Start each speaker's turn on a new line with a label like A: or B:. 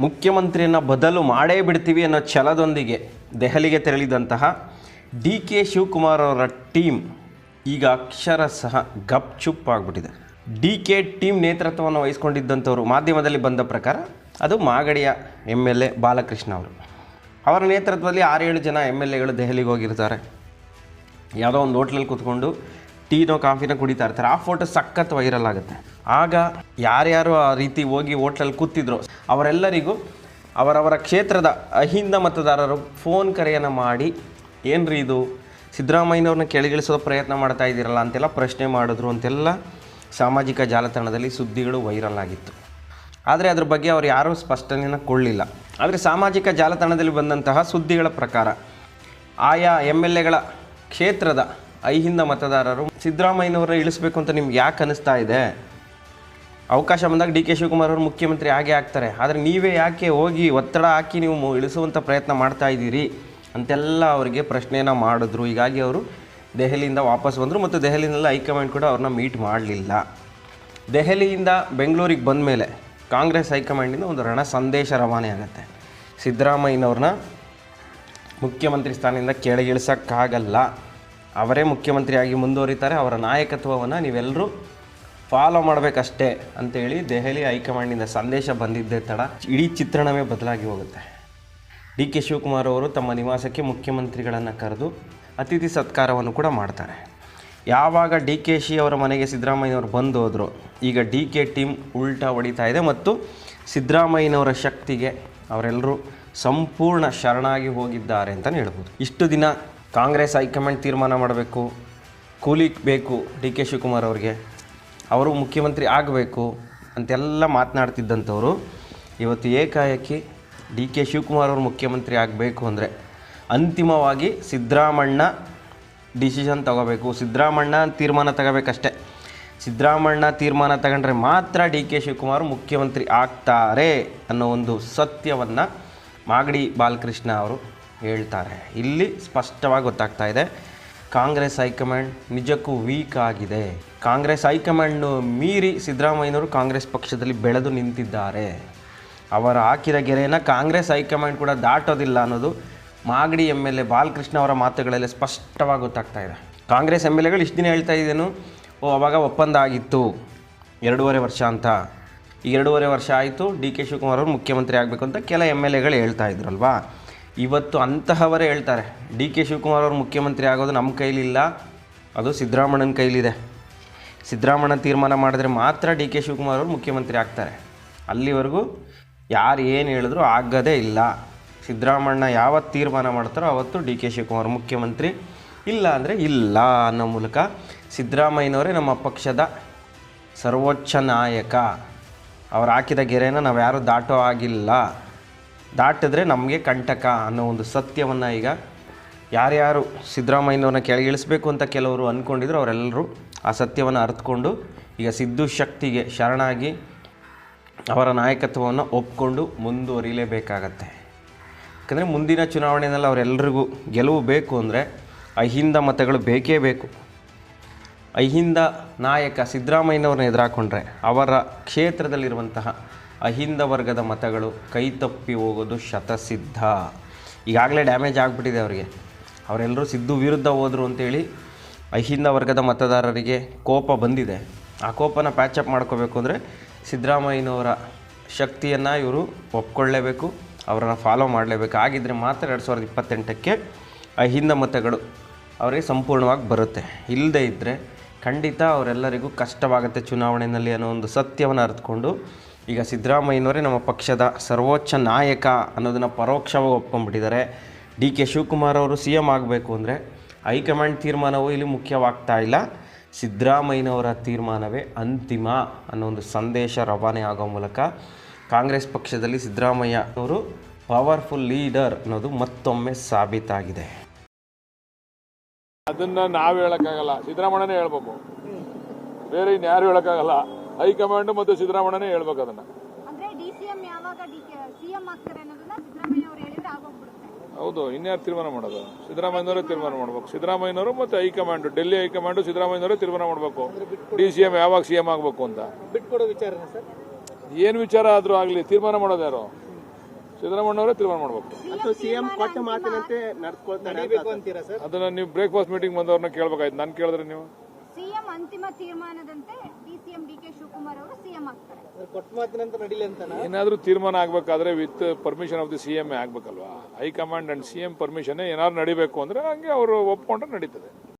A: ಮುಖ್ಯಮಂತ್ರಿಯನ್ನು ಬದಲು ಮಾಡೇ ಬಿಡ್ತೀವಿ ಅನ್ನೋ ಛಲದೊಂದಿಗೆ ದೆಹಲಿಗೆ ತೆರಳಿದಂತಹ ಡಿ ಕೆ ಶಿವಕುಮಾರ್ ಅವರ ಟೀಮ್ ಈಗ ಅಕ್ಷರಶಃ ಗಪ್ ಚುಪ್ ಆಗಿಬಿಟ್ಟಿದೆ. ಡಿ ಕೆ ಟೀಮ್ ನೇತೃತ್ವವನ್ನು ವಹಿಸ್ಕೊಂಡಿದ್ದಂಥವರು ಮಾಧ್ಯಮದಲ್ಲಿ ಬಂದ ಪ್ರಕಾರ ಅದು ಮಾಗಡಿಯ ಎಂ ಎಲ್ ಎ ಬಾಲಕೃಷ್ಣ ಅವರು. ಅವರ ನೇತೃತ್ವದಲ್ಲಿ ಆರೇಳು ಜನ ಎಂ ಎಲ್ ಎಗಳು ದೆಹಲಿಗೆ ಹೋಗಿರ್ತಾರೆ. ಯಾವುದೋ ಒಂದು ಹೋಟ್ಲಲ್ಲಿ ಕೂತ್ಕೊಂಡು ಟೀನೋ ಕಾಫಿನ ಕುಡಿತಾ ಇರ್ತಾರೆ. ಆ ಫೋಟೋ ಸಖತ್ ವೈರಲ್ ಆಗುತ್ತೆ. ಆಗ ಯಾರ್ಯಾರು ಆ ರೀತಿ ಹೋಗಿ ಹೋಟ್ಲಲ್ಲಿ ಕೂತಿದ್ರು, ಅವರೆಲ್ಲರಿಗೂ ಅವರವರ ಕ್ಷೇತ್ರದ ಅಹಿಂದ ಮತದಾರರು ಫೋನ್ ಕರೆಯನ್ನು ಮಾಡಿ, ಏನ್ರಿ ಇದು? ಸಿದ್ದರಾಮಯ್ಯನವ್ರನ್ನ ಕೆಳಗಿಳಿಸೋ ಪ್ರಯತ್ನ ಮಾಡ್ತಾ ಇದ್ದೀರಲ್ಲ ಅಂತೆಲ್ಲ ಪ್ರಶ್ನೆ ಮಾಡಿದ್ರು ಅಂತೆಲ್ಲ ಸಾಮಾಜಿಕ ಜಾಲತಾಣದಲ್ಲಿ ಸುದ್ದಿಗಳು ವೈರಲ್ ಆಗಿತ್ತು. ಆದರೆ ಅದ್ರ ಬಗ್ಗೆ ಅವರು ಯಾರೂ ಸ್ಪಷ್ಟನೆಯನ್ನು ಕೊಳ್ಳಿಲ್ಲ ಆದರೆ ಸಾಮಾಜಿಕ ಜಾಲತಾಣದಲ್ಲಿ ಬಂದಂತಹ ಸುದ್ದಿಗಳ ಪ್ರಕಾರ, ಆಯಾ ಎಂ ಎಲ್ ಎಗಳ ಕ್ಷೇತ್ರದ ಐಹಿಂದ ಮತದಾರರು ಸಿದ್ದರಾಮಯ್ಯನವರ ಇಳಿಸ್ಬೇಕು ಅಂತ ನಿಮ್ಗೆ ಯಾಕೆ ಅನಿಸ್ತಾ ಇದೆ? ಅವಕಾಶ ಬಂದಾಗ ಡಿ ಕೆ ಶಿವಕುಮಾರ್ ಅವರು ಮುಖ್ಯಮಂತ್ರಿ ಆಗೇ ಆಗ್ತಾರೆ. ಆದರೆ ನೀವೇ ಯಾಕೆ ಹೋಗಿ ಒತ್ತಡ ಹಾಕಿ ನೀವು ಇಳಿಸುವಂಥ ಪ್ರಯತ್ನ ಮಾಡ್ತಾ ಇದ್ದೀರಿ? ಅಂತೆಲ್ಲ ಅವರಿಗೆ ಪ್ರಶ್ನೆಯನ್ನು ಮಾಡಿದ್ರು. ಹೀಗಾಗಿ ಅವರು ದೆಹಲಿಯಿಂದ ವಾಪಸ್ ಬಂದರು ಮತ್ತು ದೆಹಲಿನಲ್ಲಿ ಹೈಕಮಾಂಡ್ ಕೂಡ ಅವ್ರನ್ನ ಮೀಟ್ ಮಾಡಲಿಲ್ಲ. ದೆಹಲಿಯಿಂದ ಬೆಂಗಳೂರಿಗೆ ಬಂದ ಮೇಲೆ ಕಾಂಗ್ರೆಸ್ ಹೈಕಮಾಂಡಿಂದ ಒಂದು ರಣ ಸಂದೇಶ ರವಾನೆ ಆಗುತ್ತೆ. ಸಿದ್ದರಾಮಯ್ಯನವ್ರನ್ನ ಮುಖ್ಯಮಂತ್ರಿ ಸ್ಥಾನದಿಂದ ಕೆಳಗಿಳಿಸೋಕ್ಕಾಗಲ್ಲ. ಅವರೇ ಮುಖ್ಯಮಂತ್ರಿಯಾಗಿ ಮುಂದುವರಿತಾರೆ, ಅವರ ನಾಯಕತ್ವವನ್ನು ನೀವೆಲ್ಲರೂ ಫಾಲೋ ಮಾಡಬೇಕಷ್ಟೇ ಅಂತೇಳಿ ದೆಹಲಿ ಹೈಕಮಾಂಡಿಂದ ಸಂದೇಶ ಬಂದಿದ್ದೇ ತಡ ಇಡೀ ಚಿತ್ರಣವೇ ಬದಲಾಗಿ ಹೋಗುತ್ತೆ. ಡಿ ಕೆ ಶಿವಕುಮಾರ್ ಅವರು ತಮ್ಮ ನಿವಾಸಕ್ಕೆ ಮುಖ್ಯಮಂತ್ರಿಗಳನ್ನು ಕರೆದು ಅತಿಥಿ ಸತ್ಕಾರವನ್ನು ಕೂಡ ಮಾಡ್ತಾರೆ. ಯಾವಾಗ ಡಿ ಕೆ ಶಿ ಅವರ ಮನೆಗೆ ಸಿದ್ದರಾಮಯ್ಯನವರು ಬಂದು ಹೋದರು ಈಗ ಡಿ ಕೆ ಟೀಮ್ ಉಲ್ಟಾ ಹೊಡಿತಾ ಇದೆ ಮತ್ತು ಸಿದ್ದರಾಮಯ್ಯನವರ ಶಕ್ತಿಗೆ ಅವರೆಲ್ಲರೂ ಸಂಪೂರ್ಣ ಶರಣಾಗಿ ಹೋಗಿದ್ದಾರೆ ಅಂತಲೇ ಹೇಳ್ಬೋದು. ಇಷ್ಟು ದಿನ ಕಾಂಗ್ರೆಸ್ ಹೈಕಮಾಂಡ್ ತೀರ್ಮಾನ ಮಾಡಬೇಕು, ಕೂಲಿ ಬೇಕು ಡಿ ಕೆ ಶಿವಕುಮಾರ್ ಅವ್ರಿಗೆ, ಅವರು ಮುಖ್ಯಮಂತ್ರಿ ಆಗಬೇಕು ಅಂತೆಲ್ಲ ಮಾತನಾಡ್ತಿದ್ದಂಥವ್ರು ಇವತ್ತು ಏಕಾಏಕಿ ಡಿ ಕೆ ಶಿವಕುಮಾರ್ ಅವರು ಮುಖ್ಯಮಂತ್ರಿ ಆಗಬೇಕು ಅಂದರೆ ಅಂತಿಮವಾಗಿ ಸಿದ್ದರಾಮಣ್ಣ ಡಿಸಿಷನ್ ತಗೋಬೇಕು. ಸಿದ್ದರಾಮಣ್ಣ ತೀರ್ಮಾನ ತಗೋಬೇಕಷ್ಟೆ. ಸಿದ್ದರಾಮಣ್ಣ ತೀರ್ಮಾನ ತಗೊಂಡ್ರೆ ಮಾತ್ರ ಡಿ ಕೆ ಶಿವಕುಮಾರ್ ಮುಖ್ಯಮಂತ್ರಿ ಆಗ್ತಾರೆ ಅನ್ನೋ ಒಂದು ಸತ್ಯವನ್ನು ಮಾಗಡಿ ಬಾಲಕೃಷ್ಣ ಅವರು ಹೇಳ್ತಾರೆ. ಇಲ್ಲಿ ಸ್ಪಷ್ಟವಾಗಿ ಗೊತ್ತಾಗ್ತಾ ಇದೆ, ಕಾಂಗ್ರೆಸ್ ಹೈಕಮಾಂಡ್ ನಿಜಕ್ಕೂ ವೀಕ್ ಆಗಿದೆ. ಕಾಂಗ್ರೆಸ್ ಹೈಕಮಾಂಡ್ ಮೀರಿ ಸಿದ್ದರಾಮಯ್ಯನವರು ಕಾಂಗ್ರೆಸ್ ಪಕ್ಷದಲ್ಲಿ ಬೆಳೆದು ನಿಂತಿದ್ದಾರೆ. ಅವರ ಹಾಕಿದ ಗೆರೆಯನ್ನು ಕಾಂಗ್ರೆಸ್ ಹೈಕಮಾಂಡ್ ಕೂಡ ದಾಟೋದಿಲ್ಲ ಅನ್ನೋದು Magadi M L A Balakrishna ಅವರ ಮಾತುಗಳಲ್ಲಿ ಸ್ಪಷ್ಟವಾಗಿ ಗೊತ್ತಾಗ್ತಾ ಇದೆ. ಕಾಂಗ್ರೆಸ್ ಎಂ ಎಲ್ ಎಗಳು ಇಷ್ಟು ದಿನ ಹೇಳ್ತಾ ಇದ್ದೇನು, ಓ, ಅವಾಗ ಒಪ್ಪಂದ ಆಗಿತ್ತು. ಎರಡೂವರೆ ವರ್ಷ ಅಂತ. ಈ ಎರಡೂವರೆ ವರ್ಷ ಆಯಿತು, ಡಿ ಕೆ ಶಿವಕುಮಾರ್ ಅವರು ಮುಖ್ಯಮಂತ್ರಿ ಆಗಬೇಕು ಅಂತ ಕೆಲ ಎಂ ಎಲ್ ಎಗಳು ಹೇಳ್ತಾ ಇದ್ರಲ್ವಾ ಇವತ್ತು ಅಂತಹವರೇ ಹೇಳ್ತಾರೆ. ಡಿ ಕೆ ಶಿವಕುಮಾರ್ ಅವರು ಮುಖ್ಯಮಂತ್ರಿ ಆಗೋದು ನಮ್ಮ ಕೈಲಿಲ್ಲ ಅದು ಸಿದ್ದರಾಮಣ್ಣನ ಕೈಲಿದೆ. ಸಿದ್ದರಾಮಣ್ಣ ತೀರ್ಮಾನ ಮಾಡಿದ್ರೆ ಮಾತ್ರ ಡಿ ಕೆ ಶಿವಕುಮಾರ್ ಅವರು ಮುಖ್ಯಮಂತ್ರಿ ಆಗ್ತಾರೆ. ಅಲ್ಲಿವರೆಗೂ ಯಾರು ಏನು ಹೇಳಿದ್ರು ಆಗೋದೇ ಇಲ್ಲ. ಸಿದ್ದರಾಮಣ್ಣ ಯಾವತ್ತು ತೀರ್ಮಾನ ಮಾಡ್ತಾರೋ ಅವತ್ತು ಡಿ ಕೆ ಶಿವಕುಮಾರ್ ಮುಖ್ಯಮಂತ್ರಿ ಇಲ್ಲ ಅಂದರೆ ಇಲ್ಲ ಅನ್ನೋ ಮೂಲಕ ಸಿದ್ದರಾಮಯ್ಯನವರೇ ನಮ್ಮ ಪಕ್ಷದ ಸರ್ವೋಚ್ಚ ನಾಯಕ. ಅವ್ರು ಹಾಕಿದ ಗೆರೆಯನ್ನು ನಾವು ಯಾರೂ ದಾಟೋ ಆಗಿಲ್ಲ. ದಾಟಿದ್ರೆ ನಮಗೆ ಕಂಟಕ ಅನ್ನೋ ಒಂದು ಸತ್ಯವನ್ನು ಈಗ ಯಾರ್ಯಾರು ಸಿದ್ದರಾಮಯ್ಯನವ್ರನ್ನ ಕೆಳಗಿಳಿಸ್ಬೇಕು ಅಂತ ಕೆಲವರು ಅಂದ್ಕೊಂಡಿದ್ರು ಅವರೆಲ್ಲರೂ ಆ ಸತ್ಯವನ್ನು ಅರ್ಥಕೊಂಡು ಈಗ ಸಿದ್ದು ಶಕ್ತಿಗೆ ಶರಣಾಗಿ ಅವರ ನಾಯಕತ್ವವನ್ನು ಒಪ್ಕೊಂಡು ಮುಂದುವರಿಲೇಬೇಕಾಗತ್ತೆ. ಯಾಕಂದರೆ ಮುಂದಿನ ಚುನಾವಣೆಯಲ್ಲಿ ಅವರೆಲ್ಲರಿಗೂ ಗೆಲುವು ಬೇಕು ಅಂದರೆ ಅಹಿಂದ ಮತಗಳು ಬೇಕೇ ಬೇಕು. ಅಹಿಂದ ನಾಯಕ ಸಿದ್ದರಾಮಯ್ಯನವ್ರನ್ನ ಎದುರಾಕೊಂಡ್ರೆ ಅವರ ಕ್ಷೇತ್ರದಲ್ಲಿರುವಂತಹ ಅಹಿಂದ ವರ್ಗದ ಮತಗಳು ಕೈ ತಪ್ಪಿ ಹೋಗೋದು ಶತಸಿದ್ಧ. ಈಗಾಗಲೇ ಡ್ಯಾಮೇಜ್ ಆಗಿಬಿಟ್ಟಿದೆ ಅವರಿಗೆ. ಅವರೆಲ್ಲರೂ ಸಿದ್ದು ವಿರುದ್ಧ ಹೋದರು ಅಂತೇಳಿ ಅಹಿಂದ ವರ್ಗದ ಮತದಾರರಿಗೆ ಕೋಪ ಬಂದಿದೆ. ಆ ಕೋಪನ ಪ್ಯಾಚಪ್ ಮಾಡ್ಕೋಬೇಕು ಅಂದರೆ ಸಿದ್ದರಾಮಯ್ಯನವರ ಶಕ್ತಿಯನ್ನು ಇವರು ಒಪ್ಕೊಳ್ಳೇಬೇಕು, ಅವರನ್ನು ಫಾಲೋ ಮಾಡಲೇಬೇಕು. ಆಗಿದ್ದರೆ ಮಾತ್ರ ಎರಡು ಸಾವಿರದ ಇಪ್ಪತ್ತೆಂಟಕ್ಕೆ ಅಹಿಂದ ಮತಗಳು ಅವರಿಗೆ ಸಂಪೂರ್ಣವಾಗಿ ಬರುತ್ತೆ. ಇಲ್ಲದೇ ಇದ್ದರೆ ಖಂಡಿತ ಅವರೆಲ್ಲರಿಗೂ ಕಷ್ಟವಾಗುತ್ತೆ ಚುನಾವಣೆಯಲ್ಲಿ ಅನ್ನೋ ಒಂದು ಸತ್ಯವನ್ನು ಅರಿತುಕೊಂಡು ಈಗ ಸಿದ್ದರಾಮಯ್ಯನವರೇ ನಮ್ಮ ಪಕ್ಷದ ಸರ್ವೋಚ್ಚ ನಾಯಕ ಅನ್ನೋದನ್ನು ಪರೋಕ್ಷವಾಗಿ ಒಪ್ಕೊಂಡ್ಬಿಟ್ಟಿದ್ದಾರೆ. ಡಿ ಕೆ ಶಿವಕುಮಾರ್ ಅವರು ಸಿ ಎಂ ಆಗಬೇಕು ಅಂದರೆ ಹೈಕಮಾಂಡ್ ತೀರ್ಮಾನವೂ ಇಲ್ಲಿ ಮುಖ್ಯವಾಗ್ತಾ ಇಲ್ಲ. ಸಿದ್ದರಾಮಯ್ಯನವರ ತೀರ್ಮಾನವೇ ಅಂತಿಮ ಅನ್ನೋ ಒಂದು ಸಂದೇಶ ರವಾನೆ ಆಗೋ ಮೂಲಕ ಕಾಂಗ್ರೆಸ್ ಪಕ್ಷದಲ್ಲಿ ಸಿದ್ದರಾಮಯ್ಯ ಅವರು ಪವರ್ಫುಲ್ ಲೀಡರ್ ಅನ್ನೋದು ಮತ್ತೊಮ್ಮೆ ಸಾಬೀತಾಗಿದೆ.
B: ಅದನ್ನ ನಾವು ಹೇಳೋಕ್ಕಾಗಲ್ಲ. ಸಿದ್ದರಾಮಣ್ಣನೇ ಹೇಳ್ಬೇಕು. ಬೇರೆ ಇನ್ಯಾರು ಹೇಳಕ್ಕಾಗಲ್ಲ. ಹೈಕಮಾಂಡ್ ಮತ್ತು ಸಿದ್ದರಾಮಣ್ಣನೇ ಹೇಳ್ಬೇಕು ಅದನ್ನ.
C: ಅಂದ್ರೆ ಡಿಸಿಎಂ ಯಾವಾಗ ಸಿಎಂ ಆಗ್ತಾರೆ ಅನ್ನೋದನ್ನ ಸಿದ್ದರಾಮಯ್ಯ ಅವರು ಹೇಳಿದ್ರೆ ಆಗೋಗ್ಬಿಡುತ್ತೆ.
B: ಹೌದು ಇನ್ಯಾರು ತೀರ್ಮಾನ ಮಾಡೋದು? ಸಿದ್ದರಾಮಯ್ಯನವರೇ ತೀರ್ಮಾನ ಮಾಡ್ಬೇಕು. ಸಿದ್ದರಾಮಯ್ಯನವರು ಮತ್ತೆ ಹೈಕಮಾಂಡ್ ಡೆಲ್ಲಿ ಹೈಕಮಾಂಡ್ ಸಿದ್ದರಾಮಯ್ಯನವರೇ ತೀರ್ಮಾನ ಮಾಡಬೇಕು. ಡಿ ಸಿ ಎಂ ಯಾವಾಗ ಸಿ ಎಂ ಆಗಬೇಕು ಅಂತ.
D: ಬಿಟ್ಕೊಡೋ ವಿಚಾರನ ಸರ್?
B: ಏನು ವಿಚಾರ ಆದ್ರೂ ಆಗಲಿ ತೀರ್ಮಾನ ಮಾಡೋದು ಯಾರು? ಸಿದ್ದರಾಮಯ್ಯನವರೇ ತೀರ್ಮಾನ ಮಾಡಬೇಕು.
D: ಅಥವಾ ಸಿಎಂ ಕೊಟ್ಟ ಮಾತಿನಂತೆ ನಡ್ಕೊಳ್ತಾರೆ ನಡೀಬೇಕು ಅಂತೀರಾ ಸರ್?
B: ಅದನ್ನ ನೀವು ಬ್ರೇಕ್ಫಾಸ್ಟ್ ಮೀಟಿಂಗ್ ಬಂದವ್ರನ್ನ ಕೇಳ್ಬೇಕಾಯ್ತು. ನಾನು ಕೇಳಿದ್ರೆ ನೀವು?
C: ಸಿಎಂ ಅಂತಿಮ ತೀರ್ಮಾನದಂತೆ ಸಿಎಂ ಸಿಎಂ
B: ಏನಾದರೂ ತೀರ್ಮಾನ ಆಗಬೇಕಾದ್ರೆ with permission of the C M ಆಗ್ಬೇಕಲ್ವಾ? High command and C M permission ಏನಾದ್ರು ನಡಿಬೇಕು ಅಂದ್ರೆ ಹಂಗೆ ಅವರು ಒಪ್ಕೊಂಡ್ರೆ ನಡೀತದೆ.